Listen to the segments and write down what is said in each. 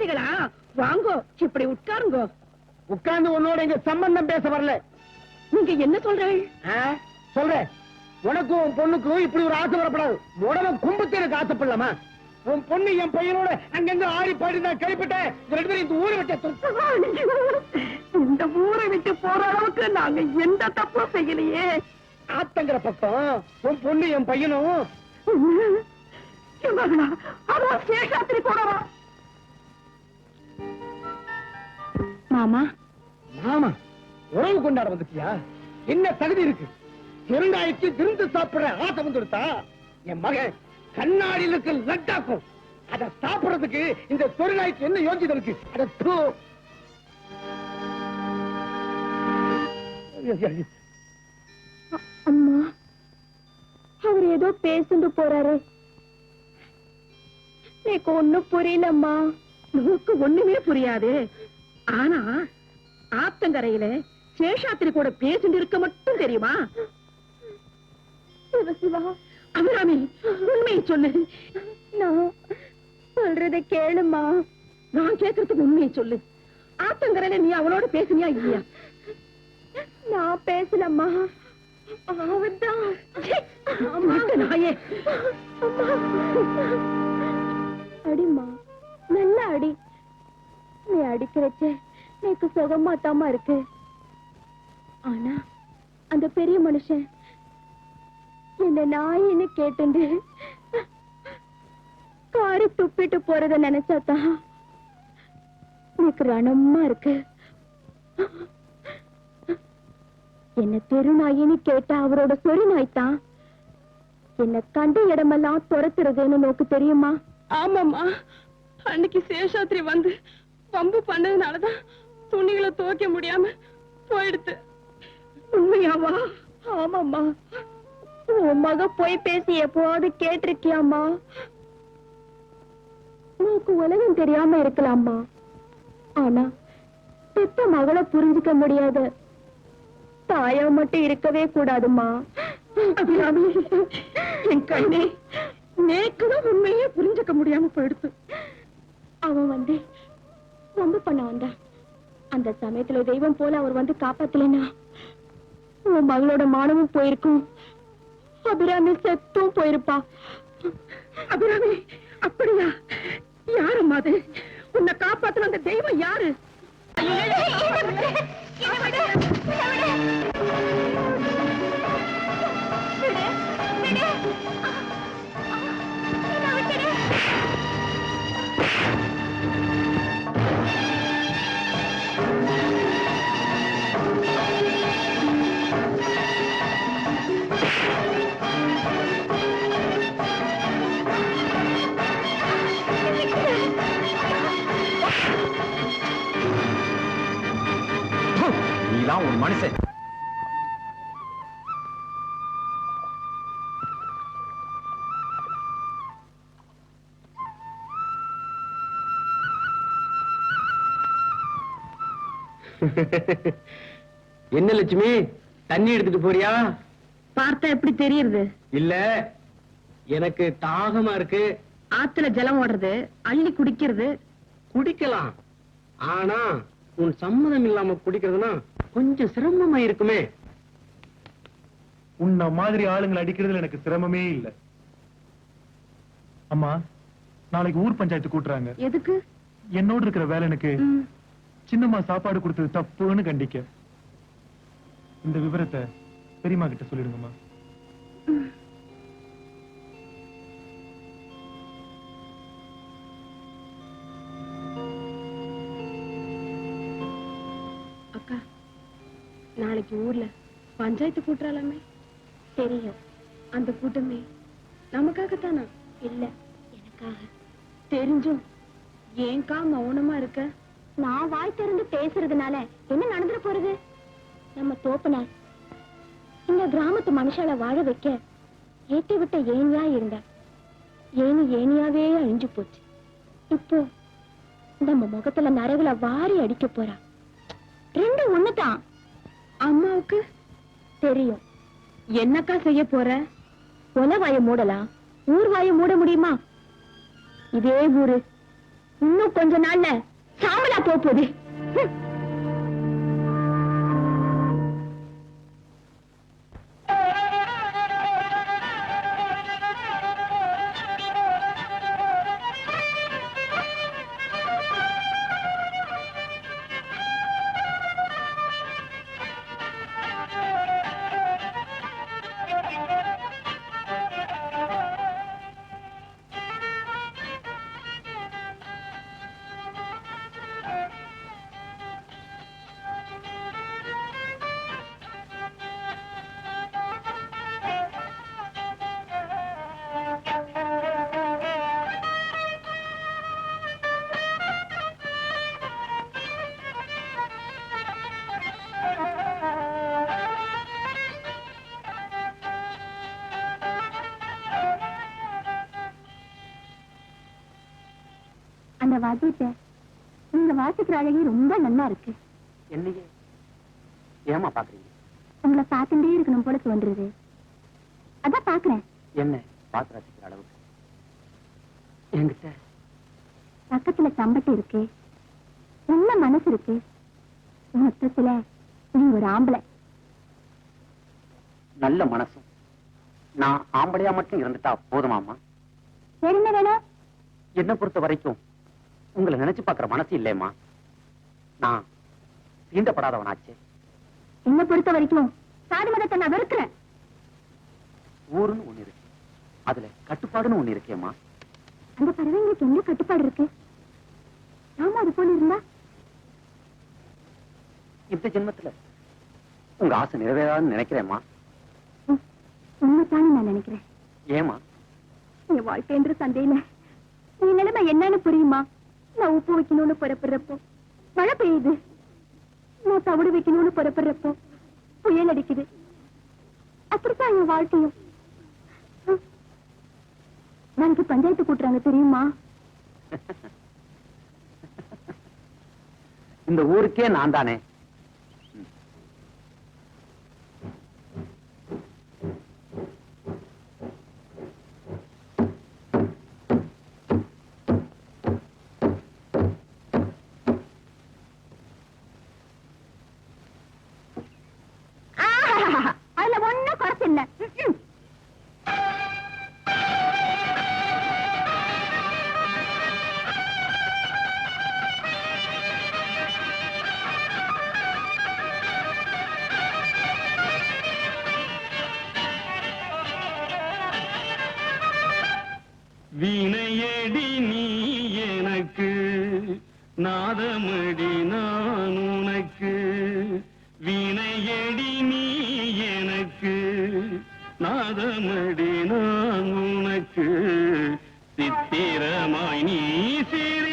மந்திரிகளா வாங்கோ இப்படி உட்காருங்கோ. உட்கார்ந்து உன்னோட இங்க சம்பந்தம் பேச வரல. நீங்க என்ன சொல்றீள் ஆ? சொல்றேன் உனக்கும் உன் பொண்ணுக்கும் இப்படி ஒரு ஆசை வரப்படாது. உடனே கும்பத்து எனக்கு ஆசைப்படலாமா? உன் பொண்ணு என் பையனோட அங்கங்க ஆடி பாடி நான் ரெண்டு பேரும் இந்த ஊரை விட்டு. இந்த ஊரை விட்டு போற அளவுக்கு நாங்க எந்த தப்பும் செய்யலையே. ஆத்தங்கிற பக்கம் உன் பொண்ணு என் பையனும்? அதான் சேஷாத்திரி போடவா மாமா. மாமா உறவு கொண்டாட வந்துட்டியா? என்ன தகுதி இருக்கு? பெருங்காய்க்கு விருந்து சாப்பிடுற ஆசை வந்துடுத்தா என் மகன் கண்ணாடியில் இருக்க லட்டாக்கும் அத சாப்பிடுறதுக்கு இந்த பெருங்காய்க்கு என்ன யோகிதை இருக்கு? அட தூ. அம்மா அவர் ஏதோ பேசிட்டு போறாரு. எனக்கு ஒண்ணும் புரியலம்மா. நமக்கு ஒண்ணுமே புரியாது. ஆனா ஆத்தங்கரையில சேஷாத்திரி கூட பேசிட்டு இருக்க மட்டும் தெரியுமா? அபிராமி உண்மையை சொல்லு. நான் சொல்றத கேளுமா? நான் கேட்கறதுக்கு உண்மையை சொல்லு. ஆத்தங்கரையில நீ அவளோட பேசுனியா இல்லையா? நான் பேசலம்மா அவன்தான். நாயே. அடிம்மா நல்ல அடி. நீ அடிக்கிறச்ச எனக்கு சுகமாத்தாமா இருக்கு. ஆனா அந்த பெரிய மனுஷன் என்ன நாயின்னு கேட்டுண்டு காரு துப்பிட்டு போறத நினைச்சாதான் எனக்கு ரணமா இருக்கு. என்ன தெருநாயின்னு கேட்டா அவரோட சொறி நாய் என்ன கண்ட இடமெல்லாம் துரத்துறதுன்னு நோக்கு தெரியுமா? ஆமாமா அன்னைக்கு சேஷாத்திரி வந்து பம்பு பண்ணதுனாலதான் துணிகளை துவைக்க முடியாம போயிடுத்து. உண்மையாவா? ஆமாம்மா. உன் மக போய் பேசி எப்போவாவது கேட்டிருக்கியாமா உனக்கு உலகம் தெரியாம இருக்கலாமா ஆனா பெத்த மகளை புரிஞ்சுக்க முடியாது. தாயா மட்டும் இருக்கவே கூடாதும்மா. அபிராமி என் கண்ணே நேக்குதான் உண்மையே புரிஞ்சுக்க முடியாம போயிடுத்து. அவன் வந்து ரொம்ப பண்ண வந்தான் அந்த சமயத்துல தெய்வம் போல அவர் வந்து காப்பாத்தலைன்னா உன் மகளோட மானமும் போயிருக்கும். அபிராமி செத்தும் போயிருப்பா. அபிராமி அப்படியா? யாரும்மா அது? உன்னை காப்பாத்துன அந்த தெய்வம் யாரு? நீலாம் ஒரு மனுஷன். என்ன லட்சுமி தண்ணி எடுத்துட்டு போறியா? பார்த்தா எப்படி தெரியுது இல்ல எனக்கு தாகமா இருக்கு. ஆத்துல ஜலம் ஓடுறது அள்ளி குடிக்கிறது. குடிக்கலாம். ஆனா உன் சம்மதம் இல்லாம குடிக்கிறதுனா கொஞ்சம் சிரமமா இருக்குமே. உன்ன மாதிரி ஆளுங்களை அடிக்கிறதுல எனக்கு சிரமமே இல்ல. அம்மா நாளைக்கு ஊர் பஞ்சாயத்து கூட்டுறாங்க. எதுக்கு? என்னோட இருக்கிற வேலனுக்கு ம், சின்னம்மா சாப்பாடு கொடுத்தது தப்புன்னு கண்டிக்க. இந்த விவரத்தை பெரியம்மா கிட்ட சொல்லிடுங்கம்மா. நாளைக்கு ஊர்ல பஞ்சாயத்து கூட்டுறாலாமே தெரியும். அந்த கூட்டமே நமக்காகத்தானா? இல்ல எனக்காக. தெரிஞ்சும் ஏன்க்கா மௌனமா இருக்க? நான் வாய் திறந்து பேசுறதுனால என்ன நடந்துட போறது? நம்ம தோப்பனார் இந்த கிராமத்து மனுஷால வாழ வைக்க ஏத்தி விட்ட ஏனியா இருந்த ஏனி ஏனியாவே அழிஞ்சு போச்சு. இப்போ நம்ம முகத்துல நரவுல வாரி அடிக்க போறா. ரெண்டு ஒண்ணுதான். அம்மாவுக்கு தெரியும். என்னக்கா செய்ய போற? கொலை வாய மூடலாம் ஊர் வாய மூட முடியுமா? இதே ஊரு. இன்னும் கொஞ்ச நாள்ல சாமலா போப் போகுது. அந்த வாத்தியத்தை நீங்க வாசிக்கிற அழகே ரொம்ப நல்லா இருக்கு. என்னையே? ஏமா பாக்குறீங்க? உங்களை பார்த்துட்டே இருக்கணும் போல தோன்றுது. அதான் பாக்குறேன். என்ன? பார்த்து ரசிக்கிற அளவுக்கு. என்கிட்ட? பக்கத்துல சம்பட்டு இருக்கு. நல்ல மனசு இருக்கு. மொத்தத்துல நீ ஒரு ஆம்பளை. நல்ல மனசும். நான் ஆம்பளையா மட்டும் இருந்துட்டா போதுமாமா வேற என்ன வேணும்? என்ன பொறுத்த வரைக்கும் உங்களை நினைச்சு பார்க்கிற மனசு இல்லையம்மா நான் தீண்டப்படாதவனாச்சே. என்ன பொறுத்த வரைக்கும் சாதி மதத்தை நான் வெறுக்கிறேன். ஊருன்னு ஒண்ணு இருக்கு. அதுல கட்டுப்பாடுன்னு ஒண்ணு இருக்கேம்மா. அந்த பறவைங்களுக்கு என்ன கட்டுப்பாடு இருக்கு? நாம அது போல இருந்தா? இந்த ஜென்மத்துல உங்க ஆசை நிறைவேறாதுன்னு நினைக்கிறேம்மா. உண்மைத்தானே நான் நினைக்கிறேன். ஏமா என் வாழ்க்கைன்ற சண்டையில என் நிலைமை என்னன்னு புரியுமா? நான் உப்பு வைக்கணும்னு புறப்படுறப்போ மழை பெய்யுது. நான் தவிடு வைக்கணும்னு புறப்படுறப்போ புயல் அடிக்குது. அப்படித்தான் என் வாழ்க்கையும். நாளைக்கு பஞ்சாயத்து கூட்டுறாங்க தெரியுமா? இந்த ஊருக்கே நான் தானே ஆஹாஹாஹா. அதுல ஒண்ணும் குறைச்சு இல்ல நீ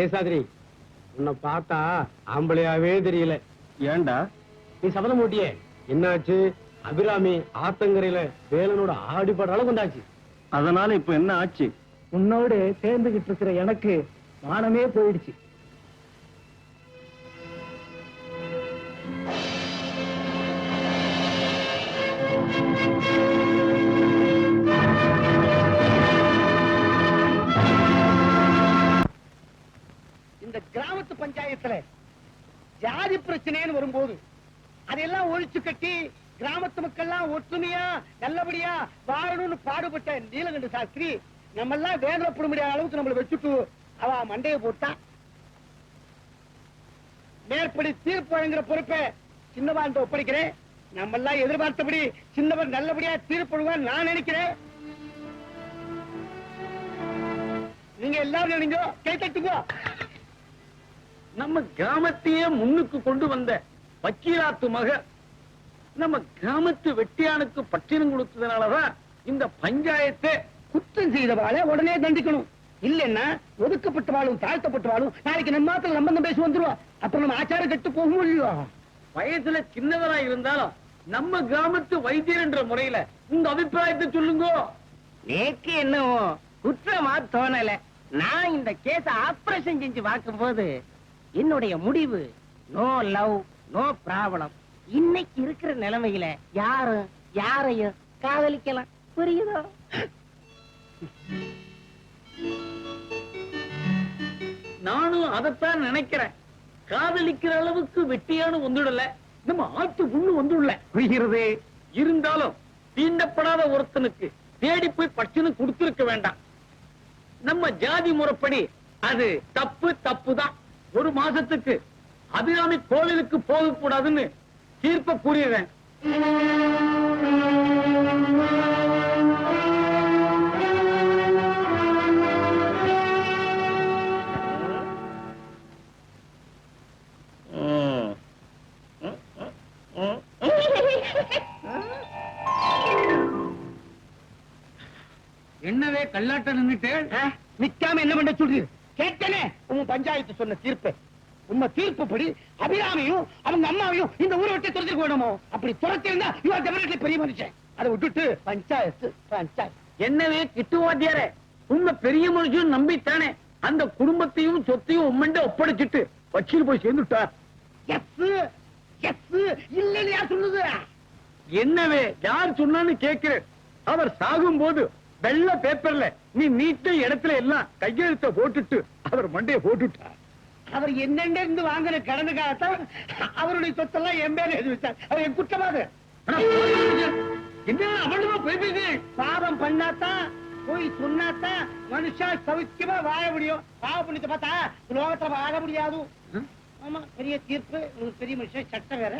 சேசாதிரி உன்னை பார்த்தா ஆம்பளையாவே தெரியல. ஏண்டா? நீ சபதம் ஓட்டியே என்னாச்சு? அபிராமி ஆத்தங்கரையில வேலனோட ஆடிப்பட அளவு கொண்டாச்சு அதனால இப்ப என்ன ஆச்சு? உன்னோடு சேர்ந்துகிட்டு இருக்கிற எனக்கு மானமே போயிடுச்சு. நேரத்துல ஜாதி பிரச்சனைன்னு வரும்போது அதையெல்லாம் ஒழிச்சு கட்டி கிராமத்து மக்கள்லாம் ஒற்றுமையா நல்லபடியா வாழணும்னு பாடுபட்ட நீலகண்ட சாஸ்திரி நம்ம எல்லாம் வேதனைப்பட முடியாத அளவுக்கு நம்மளை வச்சுட்டு அவ மண்டையை போட்டா. மேற்படி தீர்ப்பு வழங்குற பொறுப்பை சின்னவாண்ட ஒப்படைக்கிறேன். நம்ம எல்லாம் எதிர்பார்த்தபடி சின்னவர் நல்லபடியா தீர்ப்பு நான் நினைக்கிறேன். நீங்க எல்லாரும் நினைங்க கை தட்டுங்க. நம்ம கிராமத்தையே முன்னுக்கு கொண்டு வந்த வக்கீலாத்து மக நம்ம கிராமத்து வெட்டியானுக்கு பட்டினம் கொடுத்ததுனாலதான் இந்த பஞ்சாயத்தை குற்றம் செய்தவாளை உடனே தண்டிக்கணும். இல்லன்னா ஒதுக்கப்பட்டவாளும் தாழ்த்தப்பட்டவாளும் நாளைக்கு நம்ம மாத்திரம் சம்பந்தம் பேசி வந்துருவா. அப்புறம் நம்ம ஆச்சாரம் கெட்டு போகும் இல்லையோ? வயசுல சின்னவரா இருந்தாலும் நம்ம கிராமத்து வைத்தியர் என்ற முறையில உங்க அபிப்பிராயத்தை சொல்லுங்க. நேக்கு என்னவோ குற்றமா தோணல. நான் இந்த கேஸ ஆபரேஷன் செஞ்சு பார்க்கும்போது என்னுடைய முடிவு நோ லவ் நோ ப்ராப்ளம் இன்னைக்கு இருக்கிற நிலைமையில யாரும் யாரையும் காதலிக்கலாம். புரியுதோ? நானும் அதைத்தான் நினைக்கிறேன். காதலிக்கிற அளவுக்கு வெட்டியானு வந்துடல நம்ம ஆத்து புண்ணு வந்துடல புரிகிறது. இருந்தாலும் தீண்டப்படாத ஒருத்தனுக்கு தேடி போய் பட்சணம் கொடுத்திருக்க வேண்டாம். நம்ம ஜாதி முறைப்படி அது தப்பு தப்பு தான் ஒரு மாசத்துக்கு அபிராமி கோவிலுக்கு போக கூடாதுன்னு தீர்ப்ப கூறிடுறேன். என்னவே கல்லாட்ட நின்னுட்டு? நிக்காம என்ன பண்ண சொல்றீங்க கேட்டனே! பஞ்சாயத்து சொன்ன தீர்ப்பு. உங்க தீர்ப்புப்படி அபிராமியும் அவங்க அம்மாவையும் இந்த ஊரை விட்டு துரத்திருக்க வேணுமோ? அப்படி துரத்திருந்தா இவன் டெபினெட்லி பெரிய மனுஷன். அதை விட்டுட்டு பஞ்சாயத்து பஞ்சாயத்து. என்னவே கிட்டுவாத்தியாரே உங்க பெரிய மனுஷன் நம்பித்தானே. அந்த குடும்பத்தையும் சொத்தையும் உம்மண்ட ஒப்படைச்சிட்டு வச்சிட்டு போய் சேர்ந்துட்டா எஸ் எஸ் இல்லன்னு யார் சொல்லுது என்னவே யார் சொன்னான்னு கேட்கிறேன். அவர் சாகும் போது வெள்ள பேப்பர்ல நீ நீட்ட இடத்துல எல்லாம் கையெழுத்த போட்டுட்டு அவர் மண்டைய போட்டுட்டார் அவர் என்னென்ன இருந்து வாங்கின கடந்த காலத்தான் அவருடைய சொத்தெல்லாம் என் பேர் எழுதி வச்சார். அவர் என் குற்றமாக என்ன அவ்வளவா போய் பேசு பாவம் பண்ணாதான் போய் சொன்னாதான் மனுஷா சௌக்கியமா வாழ முடியும். பாவம் பண்ணிட்டு பார்த்தா லோகத்துல வாழ முடியாது. ஆமா பெரிய தீர்ப்பு. பெரிய மனுஷன் சட்டம் வேற.